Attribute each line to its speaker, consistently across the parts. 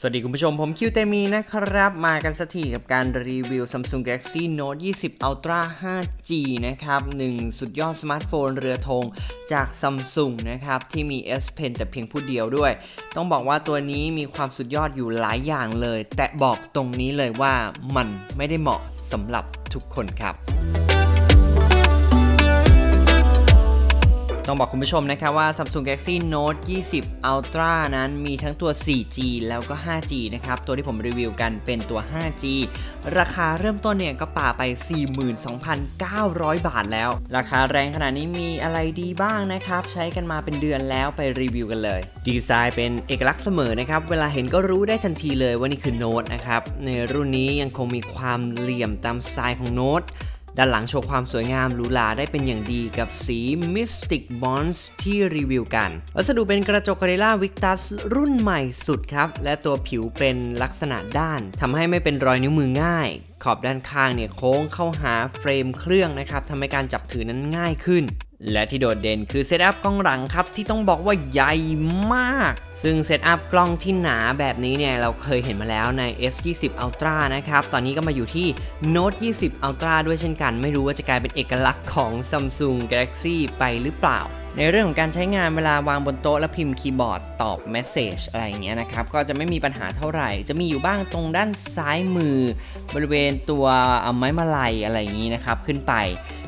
Speaker 1: สวัสดีคุณผู้ชม ผมคิวเตมีนะครับ มากันสักทีกับการรีวิว Samsung Galaxy Note 20 Ultra 5G นะครับหนึ่งสุดยอดสมาร์ทโฟนเรือธงจาก Samsung นะครับ ที่มี S Pen แต่เพียงผู้เดียวด้วย ต้องบอกว่าตัวนี้มีความสุดยอดอยู่หลายอย่างเลย แต่บอกตรงนี้เลยว่ามันไม่ได้เหมาะสำหรับทุกคนครับ ต้องบอกคุณผู้ชมนะครับว่า Samsung Galaxy Note 20 Ultra นั้นมีทั้งตัว 4G แล้วก็ 5G นะครับ ตัวที่ผมรีวิวกันเป็นตัว 5G ราคาเริ่มต้นเนี่ยก็ป่าไป 42,900 บาทแล้ว ราคาแรงขนาดนี้มีอะไรดีบ้างนะครับ ใช้กันมาเป็นเดือนแล้วไปรีวิวกันเลย ดีไซน์เป็นเอกลักษณ์เสมอนะครับ เวลาเห็นก็รู้ได้ทันทีเลยว่านี่คือ Note นะครับ ในรุ่นนี้ยังคงมีความเหลี่ยมตามสไตล์ของ Note ด้านหลังโชว์ความสวยงามหรูหราได้เป็นอย่างดีกับสี Mystic Bonds ที่รีวิวกัน วัสดุเป็นกระจกคาริล่าวิกตัสรุ่นใหม่สุดครับ และตัวผิวเป็นลักษณะด้านทำให้ไม่เป็นรอยนิ้วมือง่าย ขอบด้านข้างเนี่ยโค้งเข้าหาเฟรมเครื่องนะครับทำให้การจับถือนั้นง่ายขึ้น และที่โดดเด่นคือเซตอัพกล้องหลังครับที่ต้องบอกว่าใหญ่มาก ซึ่งเซตอัพกล้องที่หนาแบบนี้เนี่ยเราเคยเห็นมาแล้วใน S20 Ultra นะครับ ตอนนี้ก็มาอยู่ที่ Note 20 Ultra ด้วยเช่นกัน ไม่รู้ว่าจะกลายเป็นเอกลักษณ์ของ Samsung Galaxy ไปหรือเปล่า ในเรื่องของการใช้งานเวลาวางบนโต๊ะและพิมพ์คีย์บอร์ดตอบเมสเซจอะไรอย่างเงี้ยนะครับ ก็จะไม่มีปัญหาเท่าไหร่ จะมีอยู่บ้างตรงด้านซ้ายมือ บริเวณตัวไม้มาลัยอะไรอย่างนี้นะครับขึ้นไป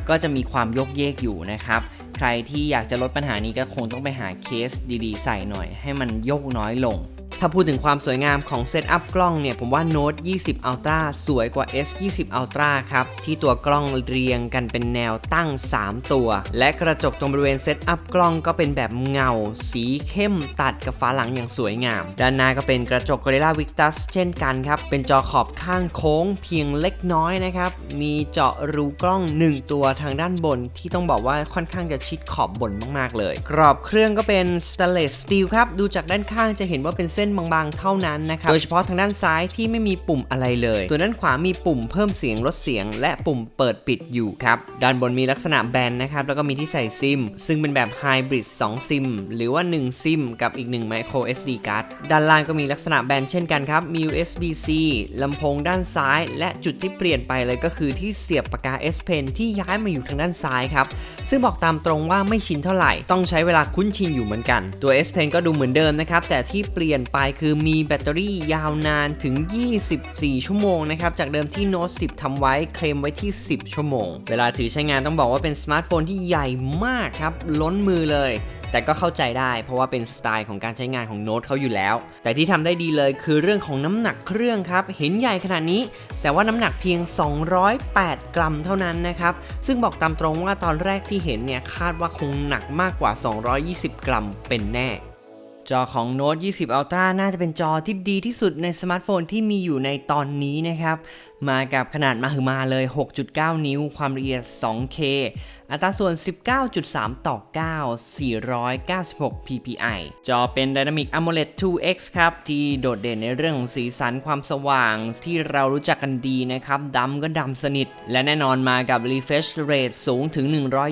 Speaker 1: ก็จะมีความยกเยกอยู่นะครับ ใครที่อยากจะลดปัญหานี้ก็คงต้องไปหาเคสดีๆ ใส่หน่อย ให้มันโยกน้อยลง ถ้าพูดถึงความสวยงามของเซตอัพกล้องเนี่ย ผมว่า Note 20 Ultra สวยกว่า S 20 Ultra ครับ ที่ตัวกล้องเรียงกันเป็นแนวตั้ง 3 ตัว และกระจกตรงบริเวณเซตอัพกล้องก็เป็นแบบเงา สีเข้มตัดกับฝาหลังอย่างสวยงาม ด้านหน้าก็เป็นกระจก Gorilla Victus เช่นกันครับ เป็นจอขอบข้างโค้งเพียงเล็กน้อยนะครับ มีเจาะรูกล้อง 1 ตัวทางด้านบน ที่ต้องบอกว่าค่อนข้างจะชิดขอบบนมาก ๆ เลย กรอบเครื่องก็เป็น stainless steel ครับ ดูจากด้านข้างจะเห็นว่าเป็นเส้นบางๆ เท่านั้นนะครับ โดยเฉพาะทางด้านซ้ายที่ไม่มีปุ่มอะไรเลยส่วนด้านขวามีปุ่มเพิ่มเสียงลดเสียง และปุ่มเปิดปิดอยู่ครับ ด้านบนมีลักษณะแบนนะครับ แล้วก็มีที่ใส่ซิม ซึ่งเป็นแบบ Hybrid 2ซิม หรือว่า 1 ซิม กับอีก1 Micro SD card ด้านล่างก็มีลักษณะแบนเช่นกันครับ มี USB-C ลำโพงด้านซ้าย และจุดที่เปลี่ยนไปเลยก็คือที่เสียบปากกา S Pen ที่ย้ายมาอยู่ทางด้านซ้ายครับ ซึ่งบอกตามตรงว่าไม่ชินเท่าไหร่ ต้องใช้เวลาคุ้นชินอยู่เหมือนกัน ตัว S Pen ก็ดูเหมือนเดิมนะครับ แต่ที่เปลี่ยนไปคือมีแบตเตอรี่ยาวนานถึง 24 ชั่วโมงนะครับ จากเดิมที่ Note 10ทำไว้เคลมไว้ที่ 10 ชั่วโมง เวลาถือใช้งานต้องบอกว่าเป็นสมาร์ทโฟนที่ใหญ่มากครับ ล้นมือเลย แต่ก็เข้าใจได้เพราะว่าเป็นสไตล์ของการใช้งานของโน้ตเขาอยู่แล้ว แต่ที่ทำได้ดีเลยคือเรื่องของน้ำหนักเครื่องครับ เห็นใหญ่ขนาดนี้ แต่ว่าน้ำหนักเพียง 208 กรัมเท่านั้นนะครับ ซึ่งบอกตามตรงว่าตอนแรกที่เห็นเนี่ยคาดว่าคงหนักมากกว่า 220 กรัมเป็นแน่ จอของ Note 20 Ultra น่าจะเป็นจอที่ดีที่สุดในสมาร์ทโฟนที่มีอยู่ในตอนนี้นะครับ มากับขนาดมาหือมาเลย 6.9 นิ้ว ความละเอียด 2K อัตราส่วน 19.3 ต่อ 9 496 ppi จอเป็น Dynamic AMOLED 2X ครับ ที่โดดเด่นในเรื่องของสีสันความสว่างที่เรารู้จักกันดีนะครับดำก็ดำสนิท และแน่นอนมากับ refresh rate สูงถึง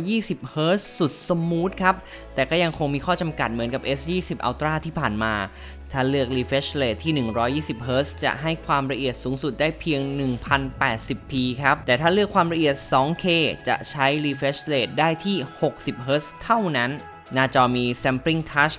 Speaker 1: 120 Hz สุดสมูทครับ แต่ก็ยังคงมีข้อจำกัดเหมือนกับ S20 Ultra ที่ผ่านมา ถ้าเลือก refresh rate ที่ 120 Hz จะให้ความละเอียดสูงสุดได้เพียง 1080p ครับ แต่ถ้าเลือกความละเอียด 2K จะใช้ refresh rate ได้ที่ 60 Hz เท่านั้น หน้าจอมี sampling touch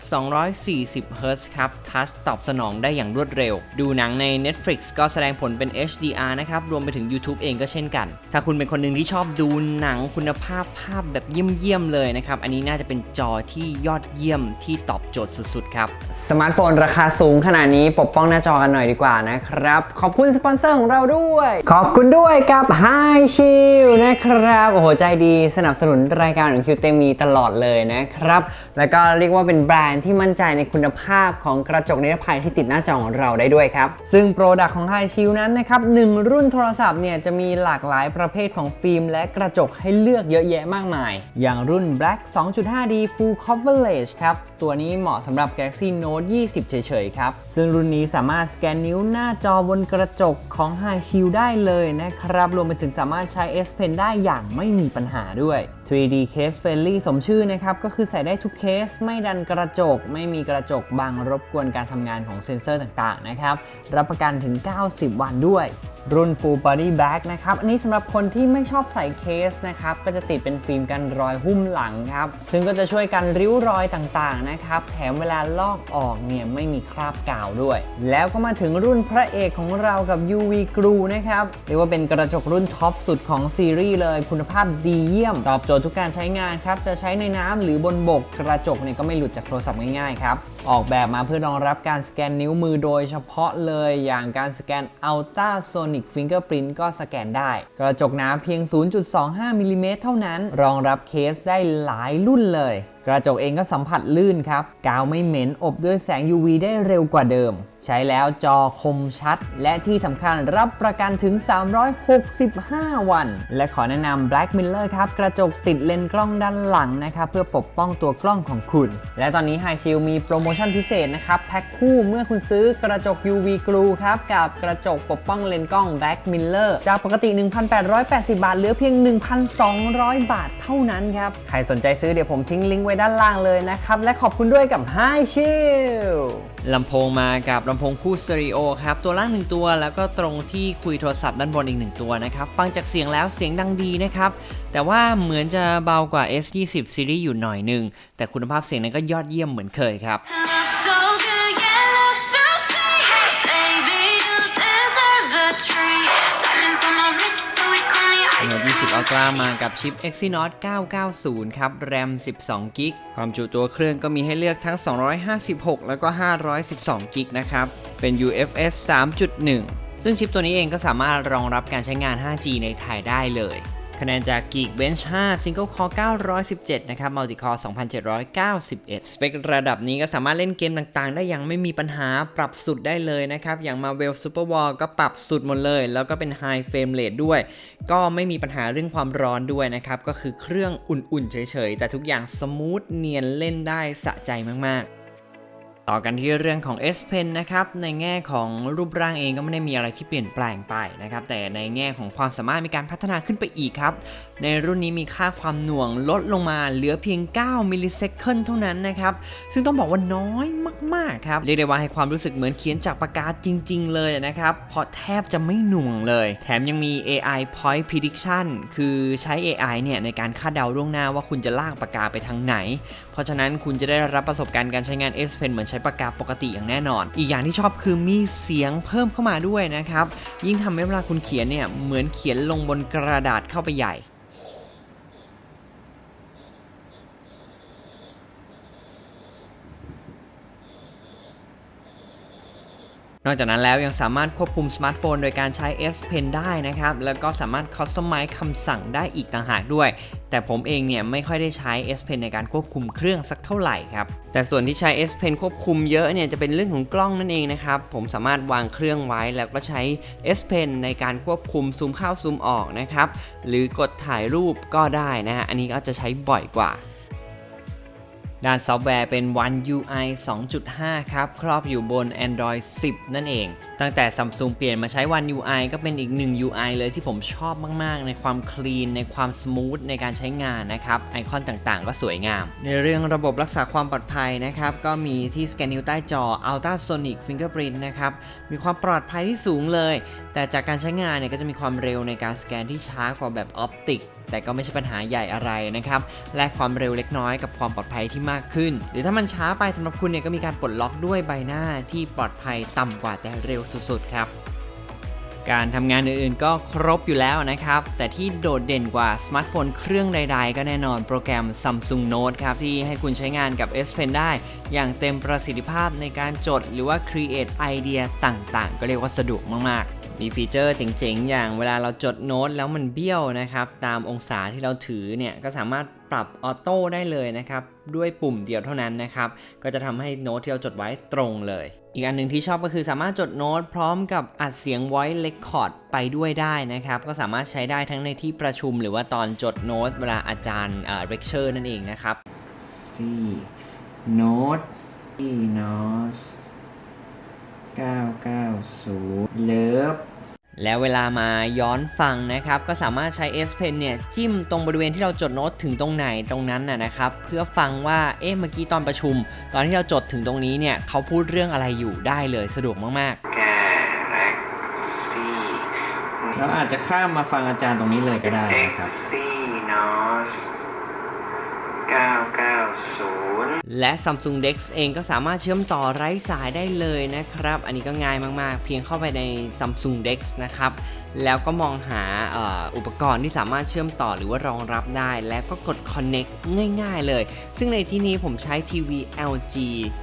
Speaker 1: 240 Hz ครับ touch ตอบสนองได้อย่างรวดเร็ว ดูหนังใน Netflix ก็แสดงผลเป็น HDR นะครับ รวมไปถึง YouTube เองก็เช่นกัน ถ้าคุณเป็นคนหนึ่งที่ชอบดูหนังคุณภาพภาพแบบเยี่ยม ๆ เลยนะครับ อันนี้น่าจะเป็นจอที่ยอดเยี่ยมที่ตอบโจทย์สุด ๆ ครับ
Speaker 2: สมาร์ทโฟนราคาสูงขนาดนี้ปกป้องหน้าจอกันหน่อยดีกว่านะครับ ขอบคุณสปอนเซอร์ของเราด้วย ขอบคุณด้วยกับ Hi Chill นะครับ โอ้โหใจดีสนับสนุนรายการของคิวเตมีตลอดเลยนะครับแล้วก็เรียกว่าเป็นแบรนด์ที่มั่นใจในคุณภาพของกระจกนิรภัยที่ติดหน้าจอของเราได้ด้วยครับ ซึ่งโปรดักต์ของ Hi Chill นั้นนะครับหนึ่งรุ่นโทรศัพท์เนี่ยจะมีหลากหลายประเภทของฟิล์ม และกระจกให้เลือกเยอะแยะมากมาย อย่างรุ่น Black 2.5D Full Coverage ครับ ตัวนี้เหมาะสำหรับ Galaxy Note 20 เฉยๆ ครับ ซึ่งรุ่นนี้สามารถสแกนนิ้วหน้าจอบนกระจกของ High Shield ได้เลยนะครับ รวมไปถึงสามารถใช้ S Pen ได้อย่างไม่มีปัญหาด้วย 3D case friendly สมชื่อนะครับ ก็คือใส่ได้ทุกเคส ไม่ดันกระจก ไม่มีกระจกบังรบกวนการทำงานของเซ็นเซอร์ต่างๆนะครับ รับประกันถึง 90 วันด้วย รุ่น full body bag นะครับ อันนี้สำหรับคนที่ไม่ชอบใส่เคสนะครับ ก็จะติดเป็นฟิล์มกันรอยหุ้มหลังครับ ซึ่งก็จะช่วยกันริ้วรอยต่างๆนะครับ แถมเวลาลอกออกเนี่ยไม่มีคราบกาวด้วย แล้วก็มาถึงรุ่นพระเอกของเรากับ UV Glue นะครับ เรียกว่าเป็นกระจกรุ่นท็อปสุดของซีรีส์เลย คุณภาพดีเยี่ยม ตอบโจทย์ทุกการใช้งานครับ จะใช้ในน้ำหรือบนบกกระจกเนี่ยก็ไม่หลุดจากโทรศัพท์ง่ายๆครับ ออกแบบมาเพื่อรองรับการสแกนนิ้วมือโดยเฉพาะเลย อย่างการสแกนอัลตราโซนิ Ultrasonic Fingerprint ก็สแกนได้ กระจกหนาเพียง 0.25มิลลิเมตรเท่านั้น รองรับเคสได้หลายรุ่นเลย กระจกเองก็สัมผัสลื่นครับ กาวไม่เหม็นอบด้วยแสง UV ได้เร็วกว่าเดิม ใช้แล้วจอคมชัด และที่สำคัญรับประกันถึง 365 วัน และขอแนะนำ Black Miller ครับ กระจกติดเลนส์กล้องด้านหลังนะครับเพื่อปกป้องตัวกล้องของคุณ และตอนนี้ High Shield มีโปรโมชั่นพิเศษนะครับแพ็คคู่เมื่อคุณซื้อกระจก UV Glue ครับกับกระจกปกป้องเลนส์กล้อง Black Miller จากปกติ 1,880 บาทเหลือเพียง 1,200 บาทเท่านั้นครับใครสนใจซื้อเดี๋ยวผมทิ้งลิงก์ไว้ด้านล่างเลยนะครับ และขอบคุณด้วยกับ High i l
Speaker 1: ลำโพงมากับลำโพงคู่สเตอริโอครับ ตัวล่าง 1 ตัวแล้วก็ตรงที่คุยโทรศัพท์ด้านบนอีก 1 ตัวนะครับ ฟังจากเสียงแล้วเสียงดังดีนะครับ แต่ว่าเหมือนจะเบากว่า S20 Series อยู่หน่อยหนึ่งแต่คุณภาพเสียงนั้นก็ยอดเยี่ยมเหมือนเคยครับ โน้
Speaker 3: ice
Speaker 1: ต
Speaker 3: cream.
Speaker 1: 20 Ultra มากับชิป Exynos 990 ครับ แรม 12 กิก ความจุตัวเครื่องก็มีให้เลือกทั้ง 256 แล้วก็ 512 กิกนะครับ เป็น UFS 3.1 ซึ่งชิปตัวนี้เองก็สามารถรองรับการใช้งาน 5G ในไทยได้เลย คะแนนจาก Geekbench 5 Single Core 917 นะครับ Multi Core 2791 สเปคระดับนี้ก็สามารถเล่นเกมต่างๆ ได้อย่างไม่มีปัญหาปรับสุดได้เลยนะครับ อย่าง Marvel Super War ก็ปรับสุดหมดเลย แล้วก็เป็น High Frame Rate ด้วย ก็ไม่มีปัญหาเรื่องความร้อนด้วยนะครับ ก็คือเครื่องอุ่นๆ เฉยๆ แต่ทุกอย่างสมูทเนียนเล่นได้สะใจมากๆ ต่อกันที่เรื่องของ S Pen นะครับ ในแง่ของรูปร่างเองก็ไม่ได้มีอะไรที่เปลี่ยนแปลงไปนะครับ แต่ในแง่ของความสามารถมีการพัฒนาขึ้นไปอีกครับ ในรุ่นนี้มีค่าความหน่วงลดลงมาเหลือเพียง 9 มิลลิเซคันเท่านั้นนะครับ ซึ่งต้องบอกว่าน้อยมาก ๆ ครับ เรียกได้ว่าให้ความรู้สึกเหมือนเขียนจากปากกาจริง ๆ เลยนะครับเพราะแทบจะไม่หน่วงเลย แถมยังมี AI Point Prediction คือใช้ AI เนี่ยในการคาดเดาล่วงหน้าว่าคุณจะลากปากกาไปทางไหน เพราะฉะนั้นคุณจะได้รับประสบการณ์การใช้งาน S Pen เหมือนใช้ปากกาปกติอย่างแน่นอน อีกอย่างที่ชอบคือมีเสียงเพิ่มเข้ามาด้วยนะครับ ยิ่งทำให้เวลาคุณเขียนเนี่ยเหมือนเขียนลงบนกระดาษเข้าไปใหญ่ นอกจากนั้นแล้วยังสามารถควบคุมสมาร์ทโฟนโดยการใช้ S Pen ได้นะครับ แล้วก็สามารถ customize คำสั่งได้อีกต่างหากด้วย แต่ผมเองเนี่ยไม่ค่อยได้ใช้ S Pen ในการควบคุมเครื่องสักเท่าไหร่ครับ แต่ส่วนที่ใช้ S Pen ควบคุมเยอะเนี่ยจะเป็นเรื่องของกล้องนั่นเองนะครับ ผมสามารถวางเครื่องไว้แล้วก็ใช้ S Pen ในการควบคุมซูมเข้าซูมออกนะครับ หรือกดถ่ายรูปก็ได้นะฮะ อันนี้ก็จะใช้บ่อยกว่า ด้านซอฟต์แวร์เป็น One UI 2.5 ครับ ครอบอยู่บน Android 10 นั่นเอง ตั้งแต่ Samsung เปลี่ยนมาใช้ One UI ก็เป็นอีกหนึ่ง UI เลยที่ผมชอบมาก ๆ ในความคลีนในความสมูทในการใช้งานนะครับ ไอคอนต่างๆ ก็สวยงาม ในเรื่องระบบรักษาความปลอดภัยนะครับ ก็มีที่สแกนนิ้วใต้จอ Ultrasonic Fingerprint นะครับ มีความปลอดภัยที่สูงเลย แต่จากการใช้งานเนี่ยก็จะมีความเร็วในการสแกนที่ช้ากว่าแบบออปติก แต่ก็ไม่ใช่ปัญหาใหญ่อะไรนะครับและความเร็วเล็กน้อยกับความปลอดภัยที่มากขึ้น หรือถ้ามันช้าไปสำหรับคุณเนี่ยก็มีการปลดล็อกด้วยใบหน้าที่ปลอดภัยต่ำกว่าแต่เร็วสุดๆครับการทำงานอื่นๆก็ครบอยู่แล้วนะครับ แต่ที่โดดเด่นกว่าสมาร์ทโฟนเครื่องใดๆ ก็แน่นอนโปรแกรม Samsung Note ครับ ที่ให้คุณใช้งานกับ S Pen ได้ อย่างเต็มประสิทธิภาพในการจด หรือว่า create ไอเดียต่างๆ ก็เรียกว่าสะดวกมากๆ มีฟีเจอร์เจ๋งๆ อย่างเวลาเราจดโน้ตแล้วมันเบี้ยวนะครับ ตามองศาที่เราถือเนี่ยก็สามารถปรับออโต้ได้เลยนะครับ ด้วยปุ่มเดียวเท่านั้นนะครับ ก็จะทำให้โน้ตที่เราจดไว้ตรงเลย อีกอันหนึ่งที่ชอบก็คือสามารถจดโน้ตพร้อมกับอัดเสียง voice record ไปด้วยได้นะครับ ก็สามารถใช้ได้ทั้งในที่ประชุม หรือว่าตอนจดโน้ตเวลาอาจารย์เอ่อ lecture นั่นเองนะครับ C Note E Note 990 Love แล้วเวลามาย้อนฟังนะครับ ก็สามารถใช้ S Pen เนี่ย จิ้มตรงบริเวณที่เราจดโน้ตถึงตรงไหนตรงนั้นนะนะครับ เพื่อฟังว่าเอ๊ะเมื่อกี้ตอนประชุม ตอนที่เราจดถึงตรงนี้เนี่ยเขาพูดเรื่องอะไรอยู่ได้เลยสะดวกมากๆ
Speaker 2: แกแร็กซี่
Speaker 1: เราอาจจะข้ามมาฟังอาจารย์ตรงนี้เลยก็ได้นะครับ
Speaker 2: ซี่นอส990
Speaker 1: และ Samsung Dex เองก็สามารถเชื่อมต่อไร้สายได้เลยนะครับ อันนี้ก็ง่ายมากๆ เพียงเข้าไปใน Samsung Dex นะครับ แล้วก็มองหาอ,อุปกรณ์ที่สามารถเชื่อมต่อหรือว่ารองรับได้ แล้วก็กด Connect ง่ายๆเลย ซึ่งในที่นี้ผมใช้ทีวี LG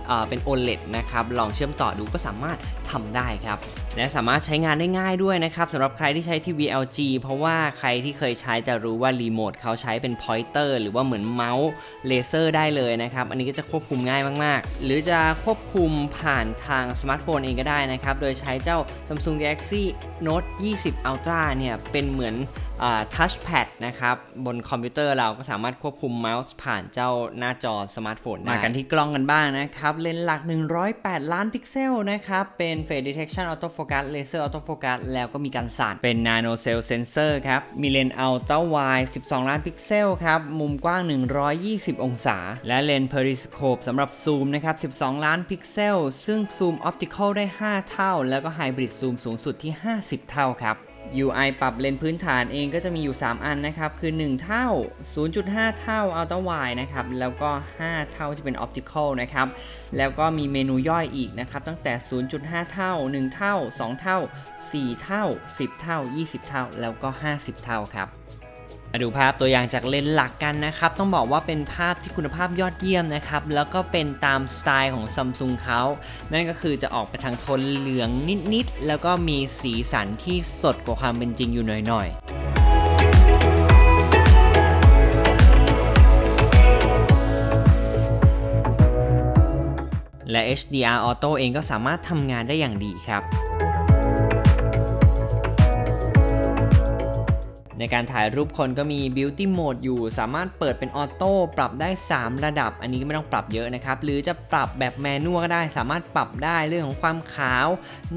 Speaker 1: เอ่อเป็น OLED นะครับ ลองเชื่อมต่อดูก็สามารถทำได้ครับ และสามารถใช้งานได้ง่ายด้วยนะครับสำหรับใครที่ใช้ทีวี LG เพราะว่าใครที่เคยใช้จะรู้ว่ารีโมทเขาใช้เป็นพอยเตอร์หรือว่าเหมือนเมาส์เลเซอร์ได้เลยนะครับ อันนี้ก็จะควบคุมง่ายมาก ๆ หรือจะควบคุมผ่านทางสมาร์ทโฟนเองก็ได้นะครับ โดยใช้เจ้า Samsung Galaxy Note 20 Ultra เนี่ยเป็นเหมือนทัชแพดนะครับบนคอมพิวเตอร์เราก็สามารถควบคุมเมาส์ผ่านเจ้าหน้าจอสมาร์ทโฟนได้มากันที่กล้องกันบ้างนะครับเลนส์หลัก 108 ล้านพิกเซลนะครับเป็น Face Detection Auto Focus Laser Auto Focus แล้วก็มีการสั่นเป็น Nano Cell Sensor ครับ มีเลนส์ Ultra Wide 12 ล้านพิกเซลครับ มุมกว้าง 120 องศา และเลนส์ Periscope สำหรับซูมนะครับ 12 ล้านพิกเซล ซึ่งซูม Optical ได้ 5 เท่า แล้วก็ Hybrid Zoom สูงสุดที่ 50 เท่าครับ UI ปรับเลนพื้นฐานเองก็จะมีอยู่ 3 อันนะครับ คือ 1 เท่า 0.5 เท่า Ultra Wide นะครับ แล้วก็ 5 เท่าที่เป็น Optical นะครับ แล้วก็มีเมนูย่อยอีกนะครับ ตั้งแต่ 0.5 เท่า 1 เท่า 2 เท่า 4 เท่า 10 เท่า 20 เท่า แล้วก็ 50 เท่าครับ มาดูภาพตัวอย่างจากเลนส์หลักกันนะครับ ต้องบอกว่าเป็นภาพที่คุณภาพยอดเยี่ยมนะครับ แล้วก็เป็นตามสไตล์ของซัมซุงเขา นั่นก็คือจะออกไปทางโทนเหลืองนิดๆ แล้วก็มีสีสันที่สดกว่าความเป็นจริงอยู่หน่อยๆและ HDR Auto เองก็สามารถทำงานได้อย่างดีครับ ในการถ่ายรูปคนก็มี Beauty Mode อยู่ สามารถเปิดเป็นออโต้ปรับได้ 3 ระดับ อันนี้ก็ไม่ต้องปรับเยอะนะครับ หรือจะปรับแบบแมนนวลก็ได้ สามารถปรับได้เรื่องของความขาว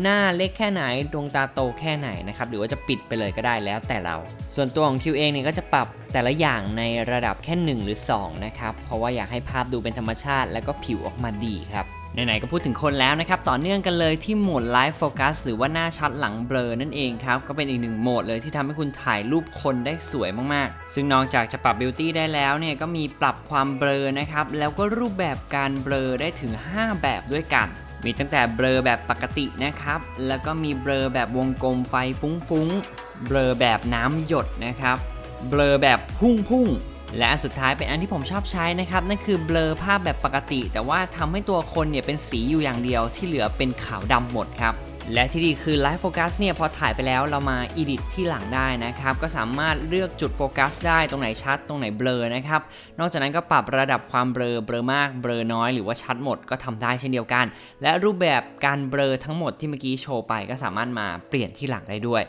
Speaker 1: หน้าเล็กแค่ไหน ดวงตาโตแค่ไหนนะครับ หรือว่าจะปิดไปเลยก็ได้แล้วแต่เรา ส่วนตัวของ Q เองเนี่ยก็จะปรับแต่ละอย่างในระดับแค่ 1 หรือ 2 นะครับ เพราะว่าอยากให้ภาพดูเป็นธรรมชาติ แล้วก็ผิวออกมาดีครับ ไหนๆก็พูดถึงคนแล้วนะครับ ต่อเนื่องกันเลยที่โหมด Live Focus หรือว่าหน้าชัดหลังเบลอนั่นเองครับ ก็เป็นอีกหนึ่งโหมดเลยที่ทำให้คุณถ่ายรูปคนได้สวยมากๆ ซึ่งนอกจากจะปรับ Beauty ได้แล้วเนี่ยก็มีปรับความเบลอนะครับ แล้วก็รูปแบบการเบลอได้ถึง 5 แบบด้วยกัน มีตั้งแต่เบลอแบบปกตินะครับ แล้วก็มีเบลอแบบวงกลมไฟฟุ้งๆ เบลอแบบน้ำหยดนะครับ เบลอแบบพุ่งๆ และอันสุดท้ายเป็นอันที่ผมชอบใช้นะครับนั่นคือเบลอภาพแบบปกติ แต่ว่าทำให้ตัวคนเนี่ยเป็นสีอยู่อย่างเดียวที่เหลือเป็นขาวดำหมดครับและที่ดีคือ Live Focus เนี่ยพอถ่ายไปแล้วเรามา edit ที่หลังได้นะครับ ก็สามารถเลือกจุดโฟกัสได้ตรงไหนชัด ตรงไหนเบลอนะครับ นอกจากนั้นก็ปรับระดับความเบลอเบลอมากเบลอน้อยหรือว่าชัดหมดก็ทำได้เช่นเดียวกัน และรูปแบบการเบลอทั้งหมดที่เมื่อกี้โชว์ไปก็สามารถมาเปลี่ยนที่หลังได้ด้วย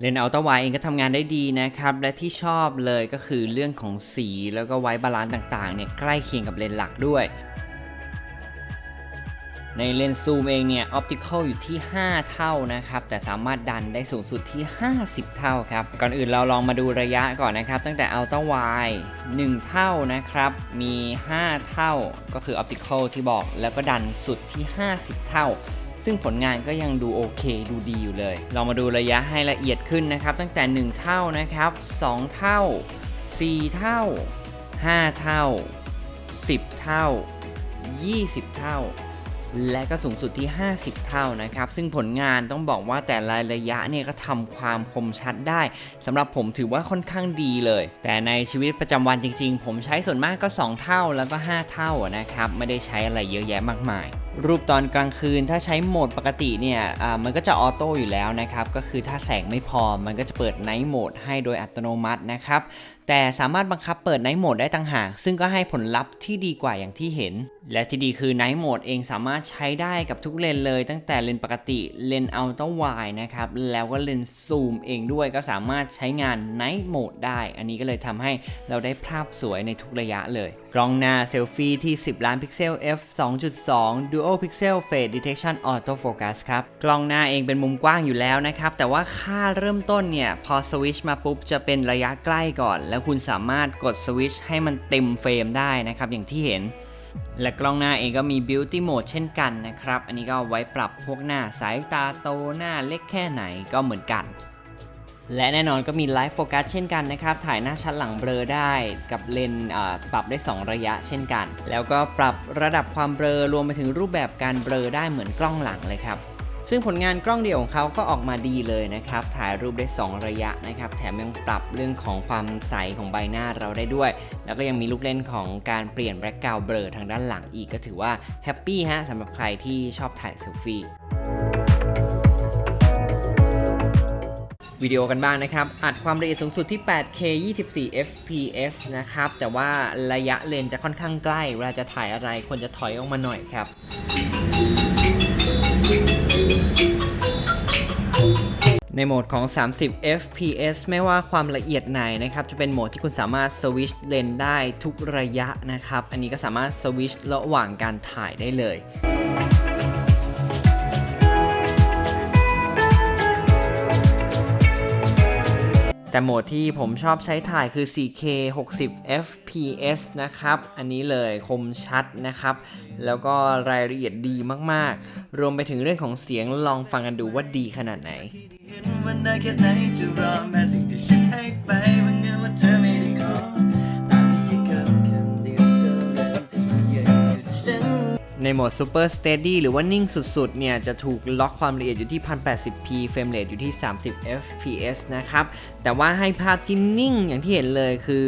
Speaker 1: เลนส์อัลตร้าไวเองก็ทำงานได้ดีนะครับ และที่ชอบเลยก็คือเรื่องของสีแล้วก็ไว้บาลานซ์ต่างๆเนี่ยใกล้เคียงกับเลนส์หลักด้วย ในเลนส์ซูมเองเนี่ยออปติคอลอยู่ที่ 5 เท่านะครับ แต่สามารถดันได้สูงสุดที่ 50 เท่าครับ ก่อนอื่นเราลองมาดูระยะก่อนนะครับ ตั้งแต่อัลตร้าไว1เท่านะครับ มี 5 เท่าก็คือออปติคอลที่บอกแล้วก็ดันสุดที่ 50 เท่า ซึ่งผลงานก็ยังดูโอเคดูดีอยู่เลย เรามาดูระยะให้ละเอียดขึ้นนะครับ ตั้งแต่ 1 เท่านะครับ 2 เท่า 4 เท่า 5 เท่า 10 เท่า 20 เท่า และก็สูงสุดที่ 50 เท่านะครับ ซึ่งผลงานต้องบอกว่าแต่ละระยะเนี่ยก็ทำความคมชัดได้สำหรับผมถือว่าค่อนข้างดีเลย แต่ในชีวิตประจำวันจริง ๆ ผมใช้ส่วนมากก็ 2 เท่าแล้วก็ 5 เท่านะครับ ไม่ได้ใช้อะไรเยอะแยะมากมาย รูปตอนกลางคืนถ้าใช้โหมดปกติเนี่ยมันก็จะออโต้อยู่แล้วนะครับ ก็คือถ้าแสงไม่พอมันก็จะเปิดไนท์โหมดให้โดยอัตโนมัตินะครับ แต่สามารถบังคับเปิดไนท์โหมดได้ต่างหาก ซึ่งก็ให้ผลลัพธ์ที่ดีกว่าอย่างที่เห็น และที่ดีคือไนท์โหมดเองสามารถใช้ได้กับทุกเลนเลย ตั้งแต่เลนปกติเลนอัลตร้าไวนะครับ แล้วก็เลนซูมเองด้วยก็สามารถใช้งานไนท์โหมดได้ อันนี้ก็เลยทำให้เราได้ภาพสวยในทุกระยะเลย กล้องหน้าเซลฟี่ที่ 10 ล้านพิกเซล f 2.2 dual Dual Pixel Phase Detection Auto Focus ครับ กล้องหน้าเองเป็นมุมกว้างอยู่แล้วนะครับ แต่ว่าค่าเริ่มต้นเนี่ย พอสวิชมาปุ๊บจะเป็นระยะใกล้ก่อน แล้วคุณสามารถกดสวิชให้มันเต็มเฟรมได้นะครับ อย่างที่เห็น และกล้องหน้าเองก็มี Beauty Mode เช่นกันนะครับ อันนี้ก็ไว้ปรับพวกหน้าสายตาโตหน้าเล็กแค่ไหนก็เหมือนกัน และแน่นอนก็มี Live Focus เช่นกันนะครับ ถ่ายหน้าชัดหลังเบลอได้กับเลนส์ปรับได้ 2 ระยะเช่นกัน แล้วก็ปรับระดับความเบลอรวมไปถึงรูปแบบการเบลอได้เหมือนกล้องหลังเลยครับซึ่งผลงานกล้องเดี่ยวของเขาก็ออกมาดีเลยนะครับ ถ่ายรูปได้ 2 ระยะนะครับ แถมยังปรับเรื่องของความใสของใบหน้าเราได้ด้วย แล้วก็ยังมีลูกเล่นของการเปลี่ยนแบล็กกราวด์เบลอทางด้านหลังอีกก็ถือว่าแฮปปี้ฮะสำหรับใครที่ชอบถ่ายเซลฟี่ วิดีโอกันบ้างนะครับ อัดความละเอียดสูงสุดที่ 8K 24 fps นะครับ แต่ว่าระยะเลนจะค่อนข้างใกล้ เวลาจะถ่ายอะไรควรจะถอยออกมาหน่อยครับในโหมดของ 30 fps ไม่ว่าความละเอียดไหนนะครับ จะเป็นโหมดที่คุณสามารถสวิชเลนได้ทุกระยะนะครับ อันนี้ก็สามารถสวิชระหว่างการถ่ายได้เลย แต่โหมดที่ผมชอบใช้ถ่ายคือ 4K 60 fps นะครับ อันนี้เลยคมชัดนะครับ แล้วก็รายละเอียดดีมากๆ รวมไปถึงเรื่องของเสียงลองฟังกันดูว่าดีขนาดไหน
Speaker 4: ใน
Speaker 1: โหมด Super Steady หรือว่านิ่งสุดๆ เนี่ย จะถูกล็อกความละเอียดอยู่ที่ 1080p เฟรมเรทอยู่ที่ 30 fps นะครับ แต่ว่าให้ภาพที่นิ่งอย่างที่เห็นเลยคือ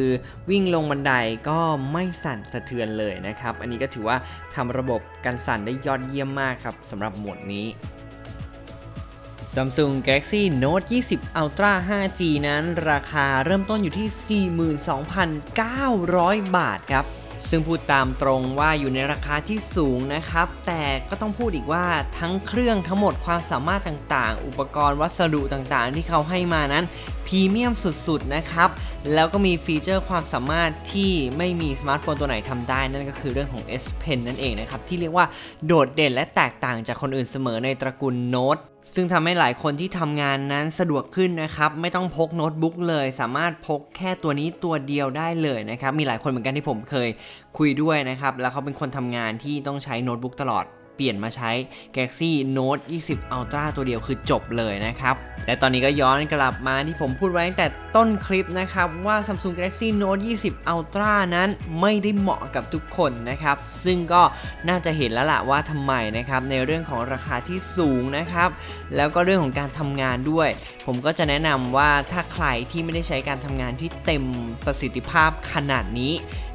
Speaker 1: วิ่งลงบันไดก็ไม่สั่นสะเทือนเลยนะครับ อันนี้ก็ถือว่าทำระบบกันสั่นได้ยอดเยี่ยมมากครับสำหรับโหมดนี้ Samsung Galaxy Note 20 Ultra 5G นั้น ราคาเริ่มต้นอยู่ที่ 42,900 บาทครับ ซึ่งพูดตามตรงว่าอยู่ในราคาที่สูงนะครับ แต่ก็ต้องพูดอีกว่าทั้งเครื่องทั้งหมดความสามารถต่างๆ อุปกรณ์วัสดุต่างๆ ที่เขาให้มานั้นพรีเมียมสุดๆนะครับ แล้วก็มีฟีเจอร์ความสามารถที่ไม่มีสมาร์ทโฟนตัวไหนทำได้ นั่นก็คือเรื่องของ S Pen นั่นเองนะครับ ที่เรียกว่าโดดเด่นและแตกต่างจากคนอื่นเสมอในตระกูลโน้ตซึ่งทำให้หลายคนที่ทำงานนั้นสะดวกขึ้นนะครับ ไม่ต้องพกโน้ตบุ๊กเลย สามารถพกแค่ตัวนี้ตัวเดียวได้เลยนะครับ มีหลายคนเหมือนกันที่ผมเคยคุยด้วยนะครับ แล้วเขาเป็นคนทำงานที่ต้องใช้โน้ตบุ๊กตลอด ปลี่ยนมาใช้ Galaxy Note 20 Ultra ตัวเดียวคือจบเลยนะครับ และตอนนี้ก็ย้อนกลับมาที่ผมพูดไว้ตั้งแต่ต้นคลิปนะครับ ว่า Samsung Galaxy Note 20 Ultra นั้นไม่ได้เหมาะกับทุกคนนะครับ ซึ่งก็น่าจะเห็นแล้วล่ะว่าทำไมนะครับในเรื่องของราคาที่สูงนะครับ แล้วก็เรื่องของการทำงานด้วย ผมก็จะแนะนำว่าถ้าใครที่ไม่ได้ใช้การทำงานที่เต็มประสิทธิภาพขนาดนี้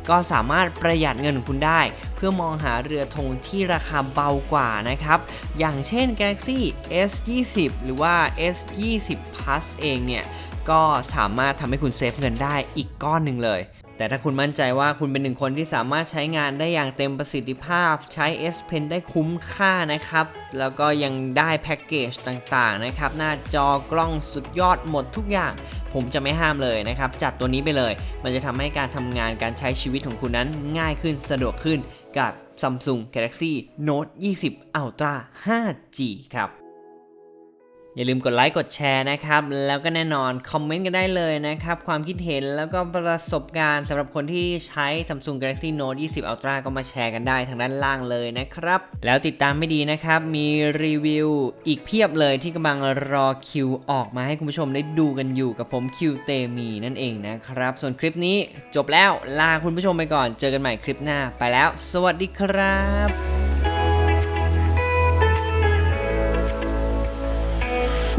Speaker 1: ก็สามารถประหยัดเงินของคุณได้ เพื่อมองหาเรือธงที่ราคาเบากว่านะครับ อย่างเช่น Galaxy S20 หรือว่า S20 Plus เองเนี่ยก็สามารถทำให้คุณเซฟเงินได้อีกก้อนหนึ่งเลย แต่ถ้าคุณมั่นใจว่าคุณเป็นหนึ่งคนที่สามารถใช้งานได้อย่างเต็มประสิทธิภาพ ใช้ S Pen ได้คุ้มค่านะครับ แล้วก็ยังได้แพ็กเกจต่างๆนะครับ หน้าจอกล้องสุดยอดหมดทุกอย่าง ผมจะไม่ห้ามเลยนะครับ จัดตัวนี้ไปเลย มันจะทำให้การทำงานการใช้ชีวิตของคุณนั้นง่ายขึ้นสะดวกขึ้นกับ Samsung Galaxy Note 20 Ultra 5G ครับ อย่าลืมกดไลค์กดแชร์นะครับ แล้วก็แน่นอนคอมเมนต์กันได้เลยนะครับ ความคิดเห็นแล้วก็ประสบการณ์สำหรับคนที่ใช้ Samsung Galaxy Note 20 Ultra ก็มาแชร์กันได้ทางด้านล่างเลยนะครับ แล้วติดตามไม่ดีนะครับ มีรีวิวอีกเพียบเลยที่กำลังรอคิวออกมาให้คุณผู้ชมได้ดูกันอยู่กับผมคิวเตมีนั่นเองนะครับ ส่วนคลิปนี้จบแล้วลาคุณผู้ชมไปก่อนเจอกันใหม่คลิปหน้าไปแล้ว สวัสดีครับ